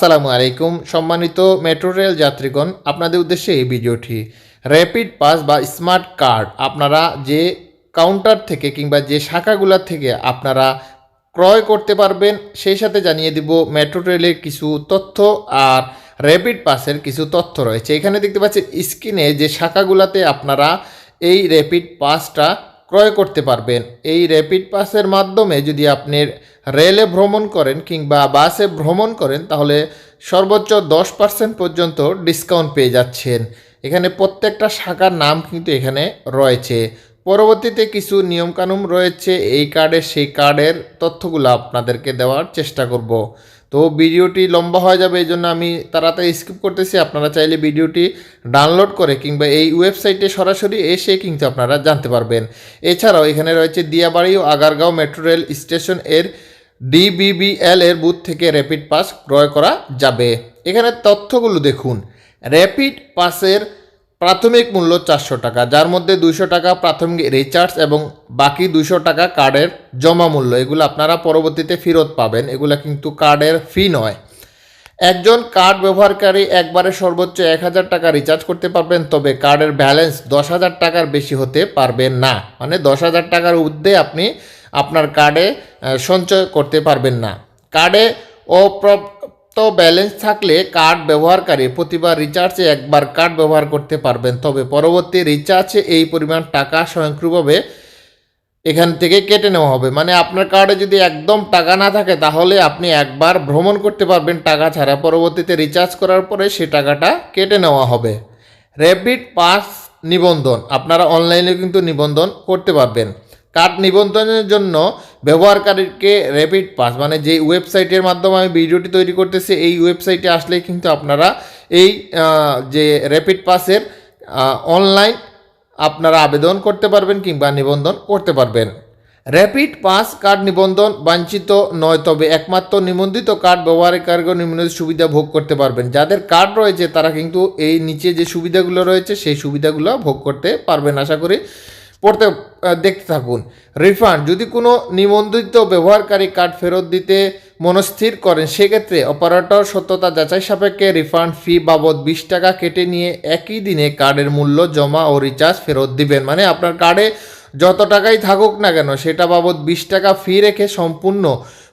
আসসালামু আলাইকুম, সম্মানিত মেট্রো রেল যাত্রীগণ, আপনাদের উদ্দেশ্যে এই ভিডিওটি। র্যাপিড পাস বা স্মার্ট কার্ড আপনারা যে কাউন্টার থেকে কিংবা যে শাখাগুলোর থেকে আপনারা ক্রয় করতে পারবেন, সেই সাথে জানিয়ে দিব মেট্রো রেলের কিছু তথ্য আর র্যাপিড পাসের কিছু তথ্য রয়েছে। এখানে দেখতে পাচ্ছেন, স্ক্রিনে যে শাখাগুলোতে আপনারা এই র্যাপিড পাসটা ক্রয় করতে পারবেন। এই র্যাপিড পাসের মাধ্যমে যদি আপনি রেলে ভ্রমণ করেন কিংবা বাসে ভ্রমণ করেন, তাহলে সর্বোচ্চ দশ পার্সেন্ট পর্যন্ত ডিসকাউন্ট পেয়ে যাচ্ছেন। এখানে প্রত্যেকটা শাখার নাম কিন্তু এখানে রয়েছে। পরবর্তীতে কিছু নিয়মকানুন রয়েছে, এই কার্ডের সেই কার্ডের তথ্যগুলো আপনাদেরকে দেওয়ার চেষ্টা করব। তো ভিডিওটি লম্বা হয়ে যাবে, এই জন্য আমি তাড়াতাড়ি স্কিপ করতেছি। আপনারা চাইলে ভিডিওটি ডাউনলোড করে কিংবা এই ওয়েবসাইটে সরাসরি এসে কিন্তু আপনারা জানতে পারবেন। এছাড়াও এখানে রয়েছে দিয়াবাড়ি ও আগারগাঁও মেট্রো রেল স্টেশনের ডিবিবিএল এর বুথ থেকে র্যাপিড পাস ক্রয় করা যাবে। এখানে তথ্যগুলো দেখুন। র্যাপিড পাসের প্রাথমিক মূল্য চারশো টাকা, যার মধ্যে দুইশো টাকা প্রাথমিক রিচার্জ এবং বাকি দুইশো টাকা কার্ডের জমা মূল্য। এগুলো আপনারা পরবর্তীতে ফেরত পাবেন। এগুলো কিন্তু কার্ডের ফি নয়। একজন কার্ড ব্যবহারকারী একবারে সর্বোচ্চ এক হাজার টাকা রিচার্জ করতে পারবেন, তবে কার্ডের ব্যালেন্স দশ হাজার টাকার বেশি হতে পারবেন না। মানে দশ হাজার টাকার ঊর্ধ্বে আপনি আপনার কার্ডে সঞ্চয় করতে পারবেন না। কার্ডে অপ্রাপ্ত ব্যালেন্স থাকলে কার্ড ব্যবহারকারী প্রতিবার রিচার্জে একবার কার্ড ব্যবহার করতে পারবেন। তবে পরবর্তী রিচার্জে এই পরিমাণ টাকা স্বয়ংক্রিয়ভাবে এখান থেকে কেটে নেওয়া হবে। মানে আপনার কার্ডে যদি একদম টাকা না থাকে, তাহলে আপনি একবার ভ্রমণ করতে পারবেন টাকা ছাড়া। পরবর্তীতে রিচার্জ করার পরে সে টাকাটা কেটে নেওয়া হবে। র্যাপিড পাস নিবন্ধন, আপনারা অনলাইনে কিন্তু নিবন্ধন করতে পারবেন। কার্ড নিবন্ধনের জন্য ব্যবহারকারীকে র্যাপিড পাস মানে যে ওয়েবসাইটের মাধ্যমে আমি ভিডিওটি তৈরি করতেছি, এই ওয়েবসাইটে আসলে কিন্তু আপনারা এই যে র্যাপিড পাসের অনলাইন আপনারা আবেদন করতে পারবেন কিংবা নিবন্ধন করতে পারবেন। র্যাপিড পাস কার্ড নিবন্ধন বাঞ্ছিত নয়, তবে একমাত্র নিবন্ধিত কার্ড ব্যবহারকারীগণ নিম্নলিখিত সুবিধা ভোগ করতে পারবেন। যাদের কার্ড রয়েছে, তারা কিন্তু এই নিচে যে সুবিধাগুলো রয়েছে, সেই সুবিধাগুলো ভোগ করতে পারবেন, আশা করি। পড়তে দেখতে থাকুন। রিফান্ড, যদি কোনো নিবন্ধিত ব্যবহারকারী কার্ড ফেরত দিতে মনস্থির করেন, সেক্ষেত্রে অপারেটর সত্যতা যাচাই সাপেক্ষে রিফান্ড ফি বাবদ বিশ টাকা কেটে নিয়ে একই দিনে কার্ডের মূল্য জমা ও রিচার্জ ফেরত দিবেন। মানে আপনার কার্ডে যত টাকাই থাকুক না কেন, সেটা বাবদ বিশ টাকা ফি রেখে সম্পূর্ণ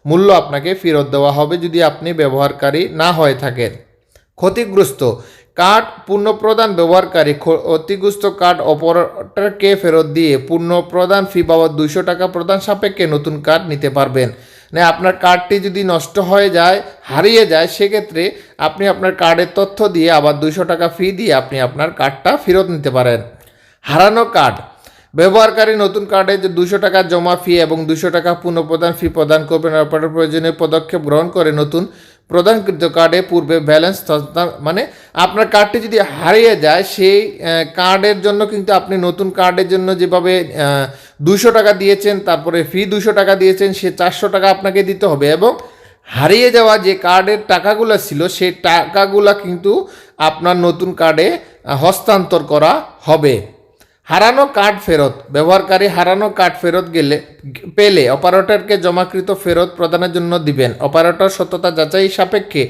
মূল্য আপনাকে ফেরত দেওয়া হবে যদি আপনি ব্যবহারকারী না হয়ে থাকেন। ক্ষতিগ্রস্ত কার্ড পুনঃপ্রদান ব্যবহারকারী ক্ষতিগ্রস্ত কার্ড অপারেটরকে ফেরত দিয়ে পুনঃপ্রদান ফি বাবদ দুইশো টাকা প্রদান সাপেক্ষে নতুন কার্ড নিতে পারবেন। না আপনার কার্ডটি যদি নষ্ট হয়ে যায়, হারিয়ে যায়, সেক্ষেত্রে আপনি আপনার কার্ডের তথ্য দিয়ে আবার দুইশো টাকা ফি দিয়ে আপনি আপনার কার্ডটা ফেরত নিতে পারেন। হারানো কার্ড। ব্যবহারকারী নতুন কার্ডে যে দুশো টাকা জমা ফি এবং দুশো টাকা পুনঃপ্রদান ফি প্রদান করবেন অপারেটর প্রয়োজনীয় পদক্ষেপ গ্রহণ করে নতুন প্রদানকৃত কার্ডে পূর্বে ব্যালেন্স মানে আপনার কার্ডটি যদি হারিয়ে যায়, সেই কার্ডের জন্য কিন্তু আপনি নতুন কার্ডের জন্য যেভাবে দুশো টাকা দিয়েছেন, তারপরে ফি দুশো টাকা দিয়েছেন, সে চারশো টাকা আপনাকে দিতে হবে এবং হারিয়ে যাওয়া যে কার্ডের টাকাগুলো ছিল, সেই টাকাগুলো কিন্তু আপনার নতুন কার্ডে হস্তান্তর করা হবে। হারানো কার্ড ফেরত, ব্যবহারকারী হারানো কার্ড ফেরত গেলে, পেলে অপারেটরকে জমাকৃত ফেরত প্রদানের জন্য দিবেন। অপারেটর সত্যতা যাচাই সাপেক্ষে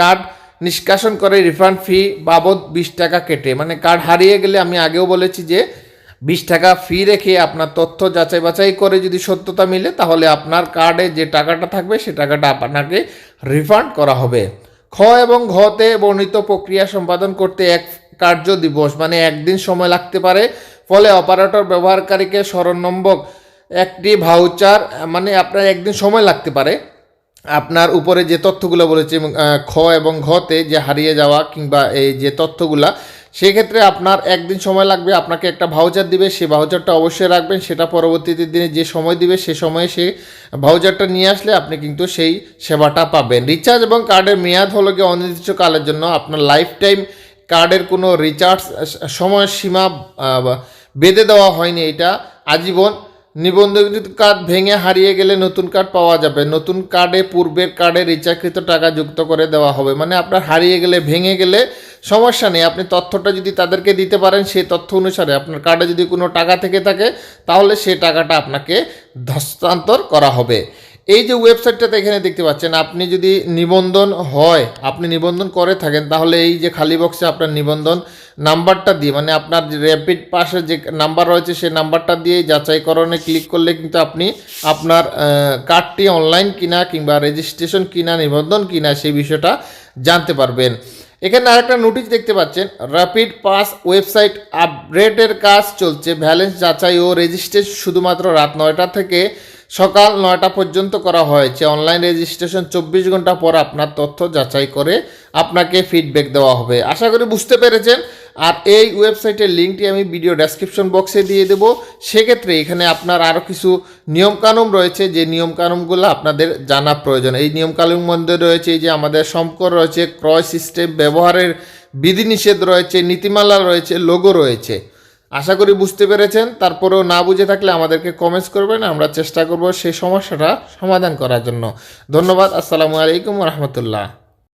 কার্ড নিষ্কাশন করে রিফান্ড ফি বাবদ বিশ টাকা কেটে। মানে কার্ড হারিয়ে গেলে আমি আগেও বলেছি যে বিশ টাকা ফি রেখে আপনার তথ্য যাচাই বাছাই করে যদি সত্যতা মিলে, তাহলে আপনার কার্ডে যে টাকাটা থাকবে, সে টাকাটা আপনাকে রিফান্ড করা হবে। খ এবং ঘতে বর্ণিত প্রক্রিয়া সম্পাদন করতে এক কার্য দিবস মানে একদিন সময় লাগতে পারে। ফলে অপারেটর ব্যবহারকারীকে নম্বর, একটি ভাউচার মানে আপনার একদিন সময় লাগতে পারে। আপনার উপরে যে তথ্যগুলো বলেছে খ এবং ঘতে যে হারিয়ে যাওয়া কিংবা এই যে তথ্যগুলা সেক্ষেত্রে আপনার একদিন সময় লাগবে, আপনাকে একটা ভাউচার দিবে সেই ভাউচারটা অবশ্যই রাখবেন, সেটা পরবর্তীতে দিনে যে সময় দিবে, সে সময়ে সেই ভাউচারটা নিয়ে আসলে আপনি কিন্তু সেই সেবাটা পাবেন। রিচার্জ এবং কার্ডের মেয়াদ হলো গিয়ে অনির্দিষ্টকালের জন্য আপনার লাইফ টাইম কার্ডের কোনো রিচার্জ সময়সীমা বেঁধে দেওয়া হয়নি এটা। আজীবন নিবন্ধিত কার্ড ভেঙে হারিয়ে গেলে নতুন কার্ড পাওয়া যাবে। নতুন কার্ডে পূর্বের কার্ডে রিচার্জকৃত টাকা যুক্ত করে দেওয়া হবে। মানে আপনার হারিয়ে গেলে, ভেঙে গেলে সমস্যা নেই। আপনি তথ্যটা যদি তাদেরকে দিতে পারেন, সেই তথ্য অনুসারে আপনার কার্ডে যদি কোনো টাকা থেকে থাকে, তাহলে সেই টাকাটা আপনাকে হস্তান্তর করা হবে। এই যে ওয়েবসাইটটাতে এখানে দেখতে পাচ্ছেন, আপনি যদি নিবন্ধন হয়, আপনি নিবন্ধন করে থাকেন, তাহলে এই যে খালি বক্সে আপনার নিবন্ধন নাম্বারটা দিয়ে মানে আপনার র্যাপিড পাশে যে নাম্বার রয়েছে, সেই নাম্বারটা দিয়ে যাচাইকরণে ক্লিক করলে কিন্তু আপনি আপনার কার্ডটি অনলাইন কিনা কিংবা রেজিস্ট্রেশন কিনা, নিবন্ধন কিনা, সেই বিষয়টা জানতে পারবেন। এখানে আরেকটা নোটিশ দেখতে পাচ্ছেন র্যাপিড পাস ওয়েবসাইট আপডেটের কাজ চলছে ব্যালেন্স যাচাই ও রেজিস্ট্রেশন শুধুমাত্র রাত নয়টা থেকে সকাল নয়টা পর্যন্ত করা হয়েছে। অনলাইন রেজিস্ট্রেশন চব্বিশ ঘণ্টা পর আপনার তথ্য যাচাই করে আপনাকে ফিডব্যাক দেওয়া হবে। আশা করি বুঝতে পেরেছেন। আর এই ওয়েবসাইটের লিঙ্কটি আমি ভিডিও ডেসক্রিপশন বক্সে দিয়ে দেবো। সেক্ষেত্রে এখানে আপনার আরও কিছু নিয়মকানুন রয়েছে, যে নিয়মকানুনগুলো আপনাদের জানা প্রয়োজন। এই নিয়মকানুন মধ্যে রয়েছে এই যে আমাদের সম্পর্ক রয়েছে, ক্রয় সিস্টেম, ব্যবহারের বিধিনিষেধ রয়েছে, নীতিমালা রয়েছে লোগো রয়েছে। আশা করি বুঝতে পেরেছেন। তারপরেও না বুঝে থাকলে আমাদেরকে কমেন্টস করবেন, আমরা চেষ্টা করব সেই সমস্যাটা সমাধান করার জন্য। ধন্যবাদ, আসসালামু আলাইকুম রহমতুল্লাহ।